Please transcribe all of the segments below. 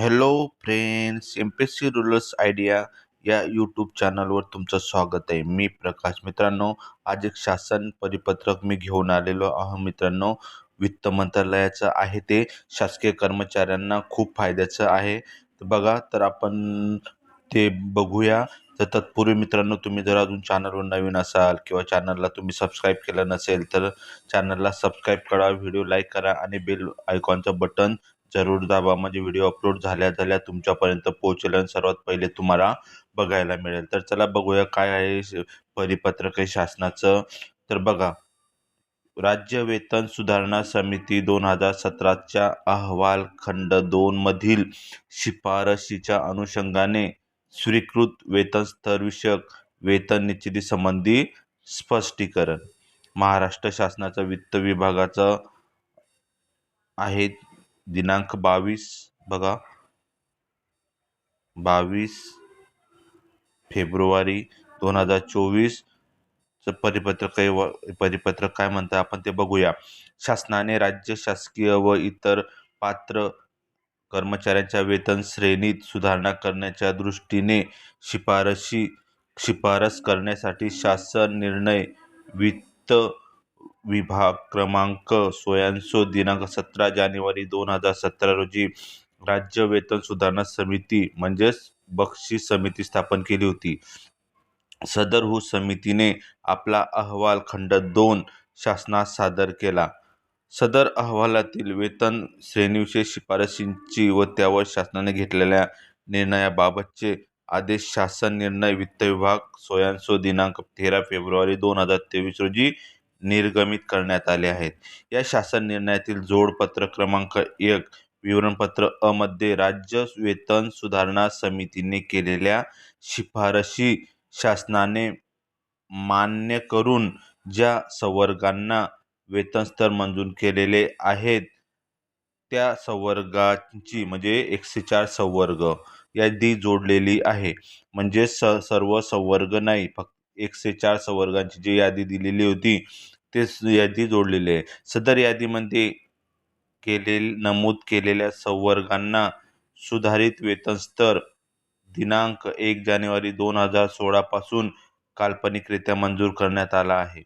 Hello friends M P S C rulers idea या YouTube चॅनलवर तुमचं स्वागत आहे. मी प्रकाश मित्रांनो आज एक शासन परिपत्रक मी घेऊन आलेलो आहो मित्रांनो. वित्त मंत्रालयाचं आहे ते. शासकीय कर्मचाऱ्यांना खूप फायद्याचं आहे. तर बघा तर आपण ते बघूया. तर तत्पूर्वी मित्रांनो तुम्ही जर अजून चॅनलवर नवीन असाल किंवा चॅनलला तुम्ही सबस्क्राईब केलं नसेल तर चॅनलला सबस्क्राईब करा व्हिडिओ लाईक करा आणि बेल आयकॉनचं बटन जरूर दाबा. म्हणजे व्हिडिओ अपलोड झाल्या झाल्या तुमच्यापर्यंत पोहोचेल आणि सर्वात पहिले तुम्हाला बघायला मिळेल. तर चला बघूया काय आहे परिपत्रक आहे शासनाचं. तर बघा राज्य वेतन सुधारणा समिती दोन हजार सतराच्या अहवाल खंड दोन मधील शिफारशीच्या अनुषंगाने स्वीकृत वेतन स्तरविषयक वेतन निश्चिती संबंधी स्पष्टीकरण. महाराष्ट्र शासनाचा वित्त विभागाचं आहे दिनांक बावीस बघा. बावीस फेब्रुवारी दोन हजार चोवीस परिपत्रक व परिपत्रक काय म्हणतं आपण ते बघूया. शासनाने राज्य शासकीय व इतर पात्र कर्मचाऱ्यांच्या वेतन श्रेणीत सुधारणा करण्याच्या दृष्टीने शिफारशी शिफारस करण्यासाठी शासन निर्णय वित्त विभाग क्रमांक सोळ्यांशो दिनांक सतरा जानेवारी दोन हजार सतरा रोजी राज्य वेतन सुधारणा समिती म्हणजेच बक्षीस समिती स्थापन केली होती. सदर हु समितीने आपला अहवाल खंड दोन शासनास सादर केला. सदर अहवालातील वेतन श्रेणीविषयी शिफारशींची व त्यावर शासनाने घेतलेल्या निर्णयाबाबतचे आदेश शासन निर्णय वित्त विभाग सोळ्यांशो दिनांक तेरा फेब्रुवारी दोन हजार तेवीस रोजी निर्गमित करण्यात आले आहेत. या शासन निर्णयातील जोडपत्र क्रमांक एक विवरणपत्र अ मध्ये राज्य वेतन सुधारणा समितीने केलेल्या शिफारशी शासनाने मान्य करून ज्या संवर्गांना वेतनस्तर मंजूर केलेले आहेत त्या संवर्गांची म्हणजे एकशे चार संवर्ग यादी जोडलेली आहे. म्हणजे स सर्व संवर्ग नाही फक्त एकशे चार संवर्गांची जी यादी दिलेली होती ते यादी जोडलेली आहे. सदर यादीमध्ये केले नमूद केलेल्या संवर्गांना सुधारित वेतन स्तर दिनांक एक जानेवारी दोन हजार सोळापासून काल्पनिकरित्या मंजूर करण्यात आला आहे.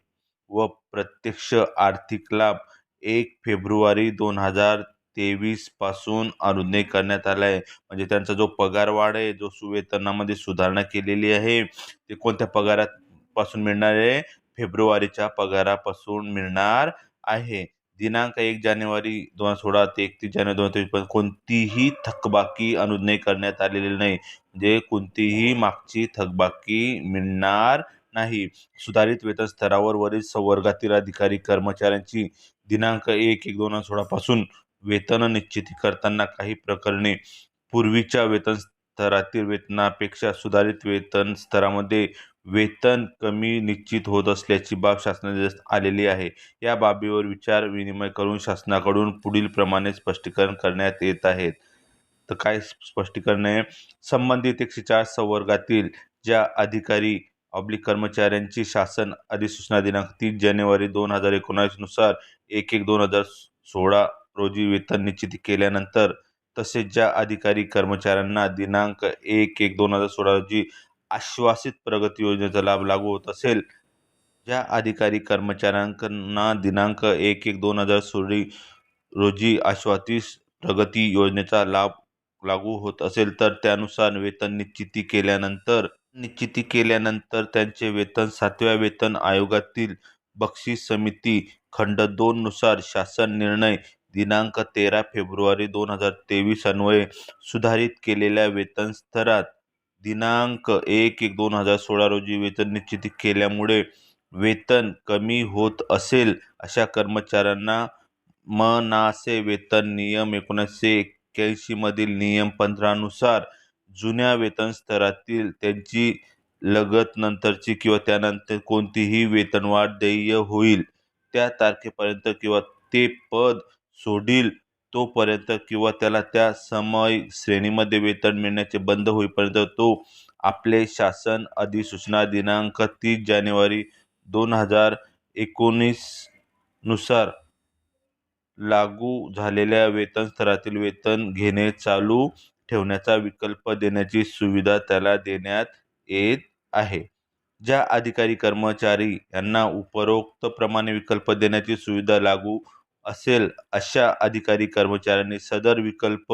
व प्रत्यक्ष आर्थिक लाभ एक फेब्रुवारी दोन हजार तेवीसपासून अनुज्ञे करण्यात आला आहे म्हणजे त्यांचा जो पगार वाढ आहे जो सुवेतनामध्ये सुधारणा केलेली आहे ते कोणत्या पगारापासून मिळणार आहे? फेब्रुवारीच्या पगारापासून मिळणार आहे. दिनांक एक जानेवारी दोन हजार सोळा ते एकतीस जानेवारी दोन हजार तेवीस पर्यंत कोणतीही थकबाकी अनुज्ञे करण्यात आलेली नाही. म्हणजे कोणतीही मागची थकबाकी मिळणार नाही. सुधारित वेतन स्तरावर वरील संवर्गातील अधिकारी कर्मचाऱ्यांची दिनांक एक एक दोन हजार सोळापासून वेतन निश्चिती करताना काही प्रकरणे पूर्वीच्या वेतन स्तरातील वेतनापेक्षा सुधारित वेतन स्तरामध्ये वेतन कमी निश्चित होत असल्याची बाब शासनाने आलेली आहे. या बाबीवर विचार विनिमय करून शासनाकडून पुढील प्रमाणे स्पष्टीकरण करण्यात येत आहेत तर काय स्पष्टीकरण आहे? संबंधित एकशे चार संवर्गातील ज्या अधिकारी ऑब्लिक कर्मचाऱ्यांची शासन अधिसूचना दिनांक तीन जानेवारी दोन हजार एकोणावीसनुसार एक एक दोन हजार सोळा रोजी वेतन निश्चित केल्यानंतर तसेच ज्या अधिकारी कर्मचाऱ्यांना दिनांक एक एक दोन हजार सोळा रोजी आश्वासित प्रगती योजनेचा लाभ लागू होत असेल ज्या अधिकारी कर्मचाऱ्यांना दिनांक एक एक दोन हजार सोळी रोजी आश्वासित प्रगती योजनेचा लाभ लागू होत असेल तर त्यानुसार वेतन निश्चिती केल्यानंतर निश्चिती केल्यानंतर त्यांचे वेतन सातव्या वेतन आयोगातील बक्षीस समिती खंड दोन नुसार शासन निर्णय दिनांक तेरा फेब्रुवारी दोन हजार तेवीस अन्वये सुधारित केलेल्या वेतन स्तरात दिनांक एक एक दोन हजार सोळा रोजी वेतन निश्चित केल्यामुळे वेतन कमी होत असेल अशा कर्मचाऱ्यांना मनासे वेतन नियम एकोणीसशे एक्क्याऐंशीमधील नियम पंधरानुसार जुन्या वेतन स्तरातील त्यांची लगत नंतरची किंवा त्यानंतर कोणतीही वेतनवाढ देय होईल. त्या तारखेपर्यंत किंवा ते पद सोडील तोपर्यंत किंवा त्याला त्या समय श्रेणीमध्ये वेतन मिळण्याचे बंद होईपर्यंत तो आपले शासन अधिसूचना दिनांक तीस जानेवारी दोन हजार एकोणीसनुसार लागू झालेल्या वेतन स्तरातील वेतन घेणे चालू ठेवण्याचा विकल्प देण्याची सुविधा त्याला देण्यात येत आहे. ज्या अधिकारी कर्मचारी यांना उपरोक्तप्रमाणे विकल्प देण्याची सुविधा लागू असेल अशा अधिकारी कर्मचाऱ्यांनी सदर विकल्प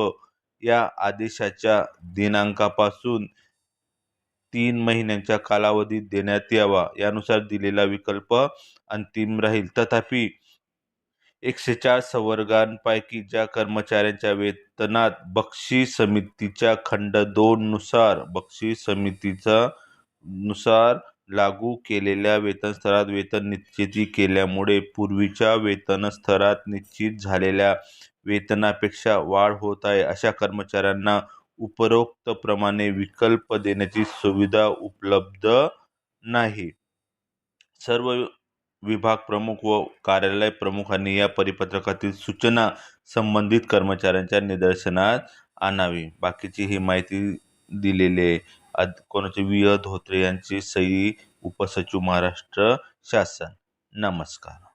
या आदेशाच्या दिनांकापासून तीन महिन्यांच्या कालावधीत देण्यात यावा. यानुसार दिलेला विकल्प अंतिम राहील. तथापि एकशे चार संवर्गांपैकी ज्या कर्मचाऱ्यांच्या वेतनात बक्षीस समितीच्या खंड दोन नुसार बक्षीस समितीचा नुसार लागू केलेल्या वेतन स्तरात वेतन निश्चिती केल्यामुळे पूर्वीच्या वेतन स्तरात निश्चित झालेल्या वेतनापेक्षा वाढ होत आहे. अशा कर्मचाऱ्यांना उपरोक्तप्रमाणे विकल्प देण्याची सुविधा उपलब्ध नाही. सर्व विभाग प्रमुख व कार्यालय प्रमुखांनी या परिपत्रकातील सूचना संबंधित कर्मचाऱ्यांच्या निदर्शनात आणावी. बाकीची ही माहिती दिलेली आहे कोणाचे वि अ धोत्रे यांची सई उपसचिव महाराष्ट्र शासन. नमस्कार.